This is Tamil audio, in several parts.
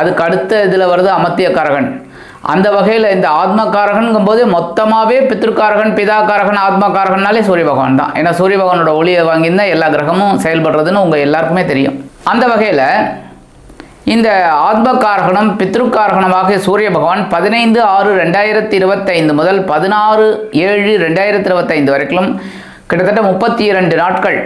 அதுக்கு அடுத்த இதில் வருது அமத்தியக்காரகன். அந்த வகையில் இந்த ஆத்மகாரகன்கும் போது மொத்தமாகவே பித்ருக்காரகன் பிதாக்காரகன் ஆத்மகாரகன்னாலே சூரிய பகவான் தான். ஏன்னா சூரிய பகவானோட ஒளியை வாங்கியிருந்தால் எல்லா கிரகமும் செயல்படுறதுன்னு உங்கள் எல்லாருக்குமே தெரியும். அந்த வகையில் இந்த ஆத்மகாரகணம் பித்ருக்காரகணமாக சூரிய பகவான் பதினைந்து ஆறு ரெண்டாயிரத்தி இருபத்தைந்து முதல் பதினாறு ஏழு ரெண்டாயிரத்தி இருபத்தைந்து வரைக்கும் கிட்டத்தட்ட முப்பத்தி இரண்டு நாட்கள்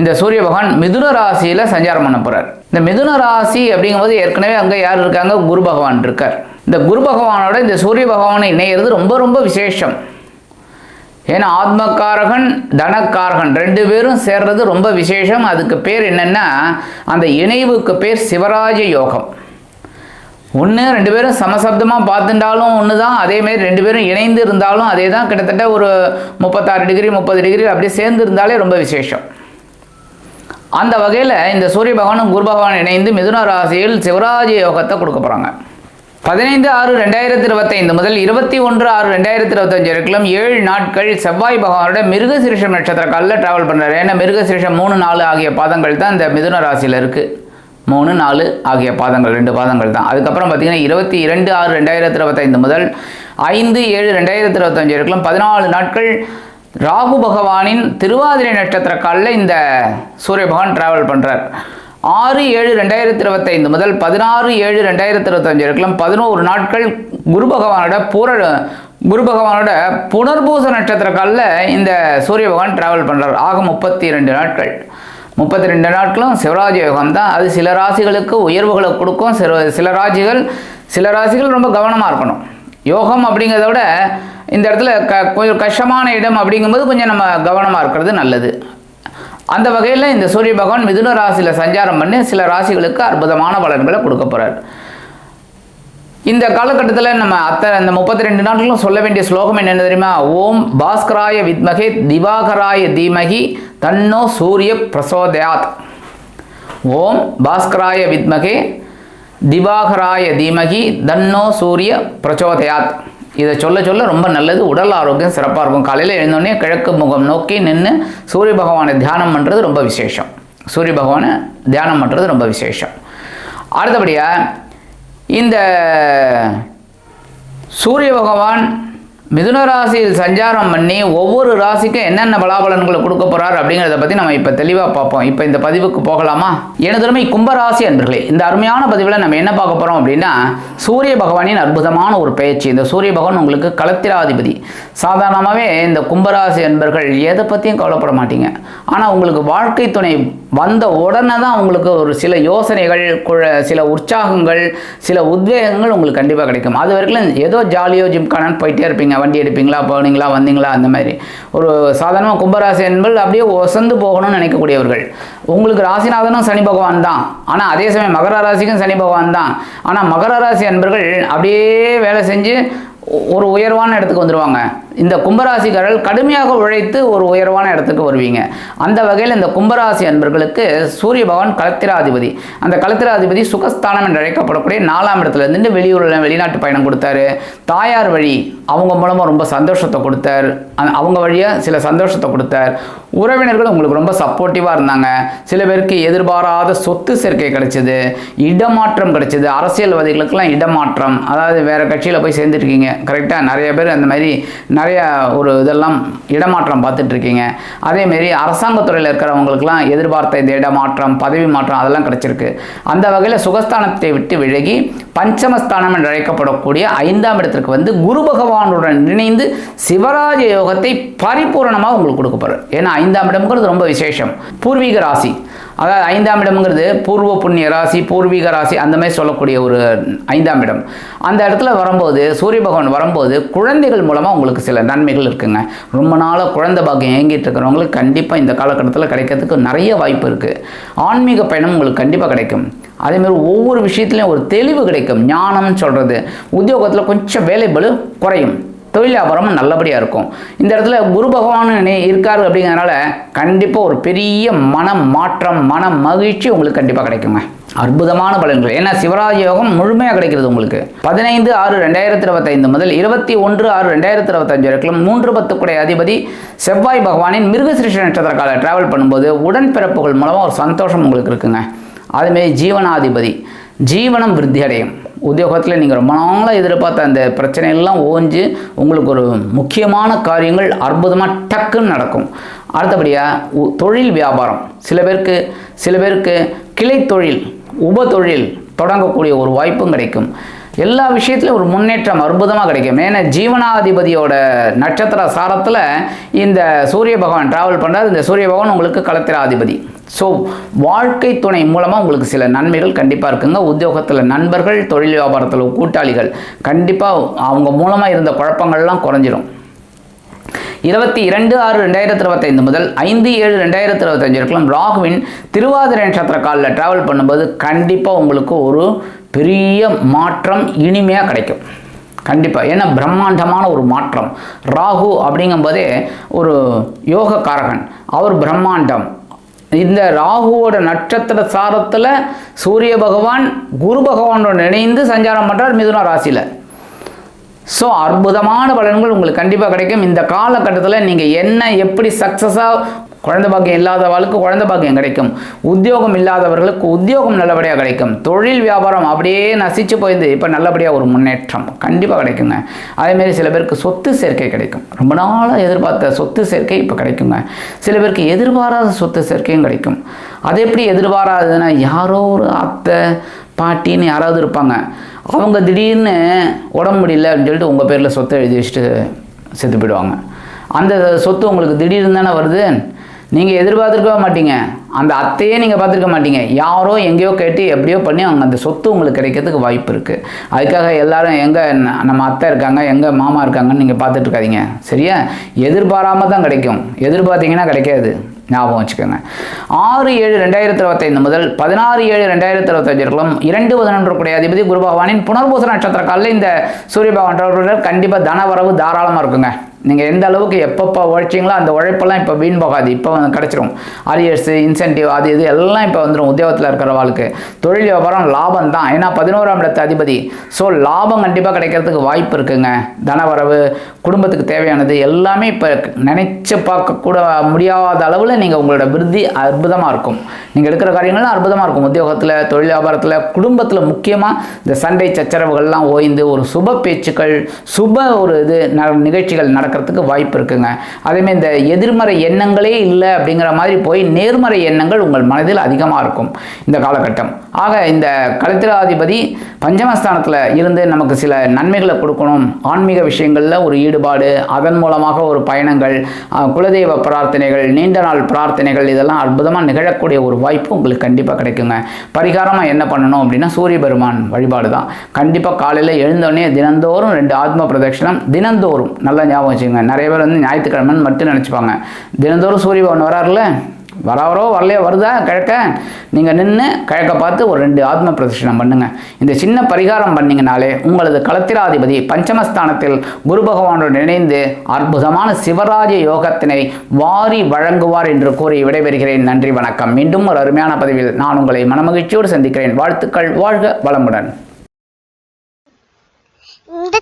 இந்த சூரிய பகவான் மிதுன ராசியில் சஞ்சாரம் பண்ண போகிறார் இந்த மிதுன ராசி அப்படிங்கும்போது ஏற்கனவே அங்கே யார் இருக்காங்க? குரு பகவான் இருக்கார். இந்த குரு பகவானோட இந்த சூரிய பகவானை இணையிறது ரொம்ப ரொம்ப விசேஷம். ஏன்னா ஆத்மக்காரகன் தனக்காரகன் ரெண்டு பேரும் சேர்றது ரொம்ப விசேஷம். அதுக்கு பேர் என்னென்னா அந்த இணைவுக்கு பேர் சிவராஜ யோகம். ஒன்று ரெண்டு பேரும் சமசப்தமாக பார்த்துட்டாலும் ஒன்று தான் அதேமாரி ரெண்டு பேரும் இணைந்து இருந்தாலும் அதே தான் கிட்டத்தட்ட ஒரு முப்பத்தாறு டிகிரி முப்பது டிகிரி அப்படியே சேர்ந்து இருந்தாலே ரொம்ப விசேஷம். அந்த வகையில் இந்த சூரிய பகவானும் குரு பகவான் இணைந்து மிதுன ராசியில் சிவராஜ யோகத்தை கொடுக்க போகிறாங்க பதினைந்து ஆறு ரெண்டாயிரத்தி இருபத்தைந்து முதல் இருபத்தி ஒன்று ஆறு ரெண்டாயிரத்தி இருபத்தஞ்சு வரைக்கும் ஏழு நாட்கள் செவ்வாய் பகவானோட மிருகசிரிஷம் நட்சத்திர காலில் ட்ராவல் பண்ணுறாரு ஏன்னா மிருகசிரிஷம் மூணு நாலு ஆகிய பாதங்கள் தான் இந்த மிதுன ராசியில் இருக்குது மூணு நாலு ஆகிய பாதங்கள் ரெண்டு பாதங்கள் தான். அதுக்கப்புறம் பார்த்திங்கன்னா இருபத்தி இரண்டு ஆறு ரெண்டாயிரத்தி இருபத்தைந்து முதல் ஐந்து ஏழு ரெண்டாயிரத்தி இருபத்தஞ்சு வரைக்கும் பதினாலு நாட்கள் ராகு பகவானின் திருவாதிரை நட்சத்திர காலில் இந்த சூரிய பகவான் ட்ராவல் பண்ணுறார் ஆறு ஏழு ரெண்டாயிரத்தி இருபத்தைந்து முதல் பதினாறு ஏழு ரெண்டாயிரத்தி இருபத்தஞ்சு இருக்கலாம் பதினோரு நாட்கள் குரு பகவானோட பூர குரு பகவானோட புனர்பூச நட்சத்திர காலில் இந்த சூரிய பகவான் ட்ராவல் பண்ணுறார் ஆக முப்பத்தி ரெண்டு நாட்கள். முப்பத்தி ரெண்டு நாட்களும் சிவராஜ யோகம் தான். அது சில ராசிகளுக்கு உயர்வுகளை கொடுக்கும். சில சில ராசிகள் சில ராசிகள் ரொம்ப கவனமாக இருக்கணும். யோகம் அப்படிங்கிறத விட இந்த இடத்துல க கொஞ்சம் கஷ்டமான இடம் அப்படிங்கும்போது கொஞ்சம் நம்ம கவனமாக இருக்கிறது நல்லது. அந்த வகையில் இந்த சூரிய பகவான் மிதுன ராசியில் சஞ்சாரம் பண்ணி சில ராசிகளுக்கு அற்புதமான பலன்களை கொடுக்க போகிறார் இந்த காலகட்டத்தில் நம்ம அத்தனை இந்த முப்பத்தி ரெண்டு நாட்களும் சொல்ல வேண்டிய ஸ்லோகம் என்ன தெரியுமா? ஓம் பாஸ்கராய வித்மகே திவாகராய தீமகி தன்னோ சூரிய பிரசோதயாத். ஓம் பாஸ்கராய வித்மகே திவாகராய தீமகி தன்னோ சூரிய பிரச்சோதயாத் இதை சொல்ல சொல்ல ரொம்ப நல்லது. உடல் ஆரோக்கியம் சிறப்பாக இருக்கும். காலையில் எழுந்தோடனே கிழக்கு முகம் நோக்கி நின்று சூரிய பகவானை தியானம் பண்ணுறது ரொம்ப விசேஷம். சூரிய பகவானை தியானம் பண்ணுறது ரொம்ப விசேஷம். அடுத்தபடியாக இந்த சூரிய பகவான் மிதுன ராசியில் சஞ்சாரம் பண்ணி ஒவ்வொரு ராசிக்கும் என்னென்ன பலாபலன்களை கொடுக்க போறார் அப்படிங்கிறத பற்றி நம்ம இப்போ தெளிவாக பார்ப்போம். இப்போ இந்த பதிவுக்கு போகலாமா? எனதுமை கும்பராசி அன்பர்களே இந்த அருமையான பதிவில் நம்ம என்ன பார்க்க போகிறோம் அப்படின்னா சூரிய பகவானின் அற்புதமான ஒரு பயிற்சி. இந்த சூரிய பகவான் உங்களுக்கு களத்திராதிபதி. சாதாரணமாகவே இந்த கும்பராசி அன்பர்கள் எதை பற்றியும் கவலைப்பட மாட்டீங்க. ஆனால் உங்களுக்கு வாழ்க்கை துணை வந்த உடனே தான் உங்களுக்கு ஒரு சில யோசனைகள் குழ- சில உற்சாகங்கள் சில உத்வேகங்கள் உங்களுக்கு கண்டிப்பாக கிடைக்கும். அது வரைக்கும் ஏதோ ஜாலியோ ஜிம்கானு போயிட்டே இருப்பீங்க. வண்டி எடுப்பீங்களா போனீங்களா வந்தீங்களா அந்த மாதிரி. ஒரு சாதாரணமாக கும்பராசி என்பது அப்படியே ஒசந்து போகணும்னு நினைக்கக்கூடியவர்கள். உங்களுக்கு ராசிநாதனும் சனி பகவான் தான். ஆனால் அதே சமயம் மகர ராசிக்கும் சனி பகவான் தான். ஆனால் மகர ராசி அன்பர்கள் அப்படியே வேலை செஞ்சு ஒரு உயர்வான இடத்துக்கு வந்துடுவாங்க இந்த கும்பராசிக்காரர்கள் கடுமையாக உழைத்து ஒரு உயர்வான இடத்துக்கு வருவீங்க. அந்த வகையில் இந்த கும்பராசி அன்பர்களுக்கு சூரிய பகவான் களத்திராதிபதி அந்த கலத்திராதிபதி சுகஸ்தானம் என்று அழைக்கப்படக்கூடிய நாலாம் இடத்துல இருந்து வெளியூரில் வெளிநாட்டு பயணம் கொடுத்தாரு. தாயார் வழி அவங்க மூலமாக ரொம்ப சந்தோஷத்தை கொடுத்தார். அவங்க வழியாக சில சந்தோஷத்தை கொடுத்தார். உறவினர்கள் உங்களுக்கு ரொம்ப சப்போர்ட்டிவாக இருந்தாங்க. சில பேருக்கு எதிர்பாராத சொத்து சேர்க்கை கிடைச்சது. இடமாற்றம் கிடைச்சது. அரசியல்வாதிகளுக்கெல்லாம் இடமாற்றம். அதாவது வேறு கட்சியில் போய் சேர்ந்துருக்கீங்க கரெக்டாக நிறைய பேர் அந்த மாதிரி நிறைய ஒரு இதெல்லாம் இடமாற்றம் பார்த்துட்ருக்கீங்க. அதேமாரி அரசாங்கத்துறையில் இருக்கிறவங்களுக்குலாம் எதிர்பார்த்த இந்த இடமாற்றம் பதவி மாற்றம் அதெல்லாம் கிடச்சிருக்கு. அந்த வகையில் சுகஸ்தானத்தை விட்டு விலகி பஞ்சமஸ்தானம் என்று அழைக்கப்படக்கூடிய ஐந்தாம் இடத்திற்கு வந்து குரு பகவானுடன் இணைந்து சிவராஜ யோகத்தை பரிபூரணமாக உங்களுக்கு கொடுக்க போகிறார் ஏன்னா ஐந்தாம் இடம்ங்கிறது ரொம்ப விசேஷம். பூர்வீக ராசி. அதாவது ஐந்தாம் இடம்ங்கிறது பூர்வ புண்ணிய ராசி பூர்வீக ராசி அந்த மாதிரி சொல்லக்கூடிய ஒரு ஐந்தாம் இடம். அந்த இடத்துல வரும்போது சூரிய பகவான் வரும்போது குழந்தைகள் மூலமாக உங்களுக்கு சில நன்மைகள் இருக்குங்க. ரொம்ப நாளாக குழந்தை பாக்கியம் ஏங்கிட்டு இருக்கிறவங்களுக்கு கண்டிப்பாக இந்த காலகட்டத்தில் கிடைக்கிறதுக்கு நிறைய வாய்ப்பு இருக்குது ஆன்மீக பயணம் உங்களுக்கு கண்டிப்பாக கிடைக்கும். அதேமாதிரி ஒவ்வொரு விஷயத்துலையும் ஒரு தெளிவு கிடைக்கும். ஞானம்னு சொல்கிறது உத்தியோகத்தில் கொஞ்சம் வேலைபளு குறையும். தொழில் வியாபாரமும் நல்லபடியாக இருக்கும். இந்த இடத்துல குரு பகவான் இருக்கார் அப்படிங்கிறனால கண்டிப்பாக ஒரு பெரிய மன மாற்றம் மன மகிழ்ச்சி உங்களுக்கு கண்டிப்பாக கிடைக்குங்க. அற்புதமான பலன்கள். ஏன்னா சிவராஜ யோகம் முழுமையாக கிடைக்கிறது உங்களுக்கு. பதினைந்து ஆறு ரெண்டாயிரத்தி இருபத்தைந்து முதல் இருபத்தி ஒன்று ஆறு ரெண்டாயிரத்தி இருபத்தஞ்சு வரைக்கும் மூன்று பத்துக்குடைய அதிபதி செவ்வாய் பகவானின் மிருகசிருஷ்ண நட்சத்திர கால டிராவல் பண்ணும்போது உடன்பிறப்புகள் மூலமாக ஒரு சந்தோஷம் உங்களுக்கு இருக்குங்க. அதுமாரி ஜீவனாதிபதி. ஜீவனம் விருத்தி அடையும் உத்தியோகத்தில் நீங்கள் ரொம்ப நாளாக எதிர்பார்த்த அந்த பிரச்சனையெல்லாம் ஓஞ்சு உங்களுக்கு ஒரு முக்கியமான காரியங்கள் அற்புதமாக டக்குன்னு நடக்கும். அடுத்தபடியாக தொழில் வியாபாரம். சில பேருக்கு சில பேருக்கு கிளை தொழில் உப தொழில் தொடங்கக்கூடிய ஒரு வாய்ப்பும் கிடைக்கும். எல்லா விஷயத்துலையும் ஒரு முன்னேற்றம் அற்புதமாக கிடைக்கும். ஏன்னா ஜீவனாதிபதியோட நட்சத்திர சாரத்தில் இந்த சூரிய பகவான் டிராவல் பண்ணுறாரு இந்த சூரிய பகவான் உங்களுக்கு களத்திராதிபதி ஸோ வாழ்க்கை துணை மூலமாக உங்களுக்கு சில நன்மைகள் கண்டிப்பாக இருக்குங்க. உத்தியோகத்தில் நண்பர்கள் தொழில் வியாபாரத்தில் கூட்டாளிகள் கண்டிப்பாக அவங்க மூலமாக இருந்த குழப்பங்கள்லாம் குறைஞ்சிரும். இருபத்தி இரண்டு ஆறு ரெண்டாயிரத்தி இருபத்தைந்து முதல் ஐந்து ஏழு ரெண்டாயிரத்தி இருபத்தஞ்சு இருக்கலாம் ராகுவின் திருவாதிரை நட்சத்திர காலில் ட்ராவல் பண்ணும்போது கண்டிப்பாக உங்களுக்கு ஒரு பெரிய மாற்றம் இனிமையாக கிடைக்கும். கண்டிப்பாக ஏன்னா பிரம்மாண்டமான ஒரு மாற்றம். ராகு அப்படிங்கும்போதே ஒரு யோக காரகன் அவர் பிரம்மாண்டம். இந்த ராகுவோட நட்சத்திர சாரத்தில் சூரிய பகவான் குரு பகவானோட இணைந்து சஞ்சாரம் பண்ணுறார் மிதுன ராசியில். ஸோ அற்புதமான பலன்கள் உங்களுக்கு கண்டிப்பாக கிடைக்கும். இந்த காலகட்டத்தில் நீங்கள் என்ன எப்படி சக்ஸஸாக குழந்தை பாக்கியம் இல்லாதவர்களுக்கு குழந்தை பாக்கியம் கிடைக்கும். உத்தியோகம் இல்லாதவர்களுக்கு உத்தியோகம் நல்லபடியாக கிடைக்கும். தொழில் வியாபாரம் அப்படியே நசிச்சு போயிருந்து இப்போ நல்லபடியாக ஒரு முன்னேற்றம் கண்டிப்பாக கிடைக்குங்க. அதேமாரி சில பேருக்கு சொத்து சேர்க்கை கிடைக்கும். ரொம்ப நாளாக எதிர்பார்த்த சொத்து சேர்க்கை இப்போ கிடைக்குங்க. சில பேருக்கு எதிர்பாராத சொத்து சேர்க்கையும் கிடைக்கும். அது எப்படி எதிர்பாராததுன்னா யாரோ ஒரு அத்தை பாட்டின்னு யாராவது இருப்பாங்க. அவங்க திடீர்னு உடம்பு முடியல அப்படின்னு சொல்லிட்டு உங்கள் பேரில் சொத்தை எழுதி வச்சுட்டு செத்து போயிடுவாங்க. அந்த சொத்து உங்களுக்கு திடீர்னு தானே வருது? நீங்கள் எதிர்பார்த்துருக்கவே மாட்டீங்க. அந்த அத்தையே நீங்கள் பார்த்துருக்க மாட்டீங்க. யாரோ எங்கேயோ கேட்டு எப்படியோ பண்ணி அவங்க அந்த சொத்து உங்களுக்கு கிடைக்கிறதுக்கு வாய்ப்பு இருக்குது அதுக்காக எல்லாரும் எங்கே நம்ம அத்தை இருக்காங்க எங்கே மாமா இருக்காங்கன்னு நீங்கள் பார்த்துட்டு இருக்காதீங்க. சரியா? எதிர்பாராமல் தான் கிடைக்கும். எதிர்பார்த்தீங்கன்னா கிடைக்காது. ஞாபகம் வச்சுக்கோங்க. ஆறு ஏழு ரெண்டாயிரத்தி இருபத்தைந்து முதல் பதினாறு ஏழு ரெண்டாயிரத்தி இருபத்தஞ்சு இருக்கலாம் இரண்டு பதினொன்று அதிபதி குரு பகவானின் புனர்பூச நட்சத்திர காலில் இந்த சூரிய பகவான் கண்டிப்பாக தனவரவு தாராளமாக இருக்குங்க. நீங்கள் எந்த அளவுக்கு எப்பப்போ உழைச்சிங்களோ அந்த உழைப்பெல்லாம் இப்போ வீண் போகாது. இப்போ வந்து கிடச்சிரும். அரியர்ஸு இன்சென்டிவ் அது இது எல்லாம் இப்போ வந்துடும் உத்தியோகத்தில் இருக்கிற வாழ்க்கை தொழில் வியாபாரம் லாபம் தான். ஏன்னா பதினோராம் இடத்து அதிபதி. ஸோ லாபம் கண்டிப்பாக கிடைக்கிறதுக்கு வாய்ப்பு இருக்குங்க. தனவரவு குடும்பத்துக்கு தேவையானது எல்லாமே இப்போ நினச்சி பார்க்கக்கூட முடியாத அளவில் நீங்கள் உங்களோட விருத்தி அற்புதமாக இருக்கும். நீங்கள் எடுக்கிற காரியங்கள்லாம் அற்புதமாக இருக்கும். உத்தியோகத்தில் தொழில் வியாபாரத்தில் குடும்பத்தில் முக்கியமாக இந்த சண்டை சச்சரவுகள்லாம் ஓய்ந்து ஒரு சுப பேச்சுக்கள் சுப ஒரு இது ந- நிகழ்ச்சிகள் நடக்கிறதுக்கு வாய்ப்பு இருக்குங்க. அதேமாதிரி இந்த எதிர்மறை எண்ணங்களே இல்லை அப்படிங்கிற மாதிரி போய் நேர்மறை எண்ணங்கள் உங்கள் மனதில் அதிகமாக இருக்கும் இந்த காலகட்டம். ஆக இந்த கலத்திராதிபதி பஞ்சமஸ்தானத்தில் இருந்து நமக்கு சில நன்மைகளை கொடுக்கணும். ஆன்மீக விஷயங்களில் ஒரு ஈடுபாடு அதன் மூலமாக ஒரு பயணங்கள் குலதெய்வ பிரார்த்தனைகள் நீண்ட நாள் பிரார்த்தனைகள் இதெல்லாம் அற்புதமாக நிகழக்கூடிய ஒரு வாய்ப்பு உங்களுக்கு கண்டிப்பாக கிடைக்குங்க. பரிகாரமாக என்ன பண்ணணும் அப்படின்னா சூரிய பெருமான் வழிபாடு தான் கண்டிப்பாக காலையில் எழுந்தோடனே தினந்தோறும் ரெண்டு ஆத்ம பிரதட்சணம் தினந்தோறும் நல்ல ஞாபகம் வச்சுக்கோங்க. நிறைய பேர் வந்து ஞாயிற்றுக்கிழமைன்னு மட்டும் நினச்சிப்பாங்க. தினந்தோறும் சூரிய பகவான் வராருல்ல? வராவரோ வரலையோ வருதா? கிழக்க? நீங்கள் நின்று கிழக்க பார்த்து ஒரு ரெண்டு ஆத்ம பிரதட்சணம் பண்ணுங்கள் இந்த சின்ன பரிகாரம் பண்ணிங்கனாலே உங்களது களத்திராதிபதி பஞ்சமஸ்தானத்தில் குரு பகவானுடன் இணைந்து அற்புதமான சிவராஜ யோகத்தினை வாரி வழங்குவார் என்று கூறி விடைபெறுகிறேன். நன்றி வணக்கம். மீண்டும் ஒரு அருமையான பதிவில் நான் உங்களை மனமகிழ்ச்சியோடு சந்திக்கிறேன். வாழ்த்துக்கள். வாழ்க வளமுடன்.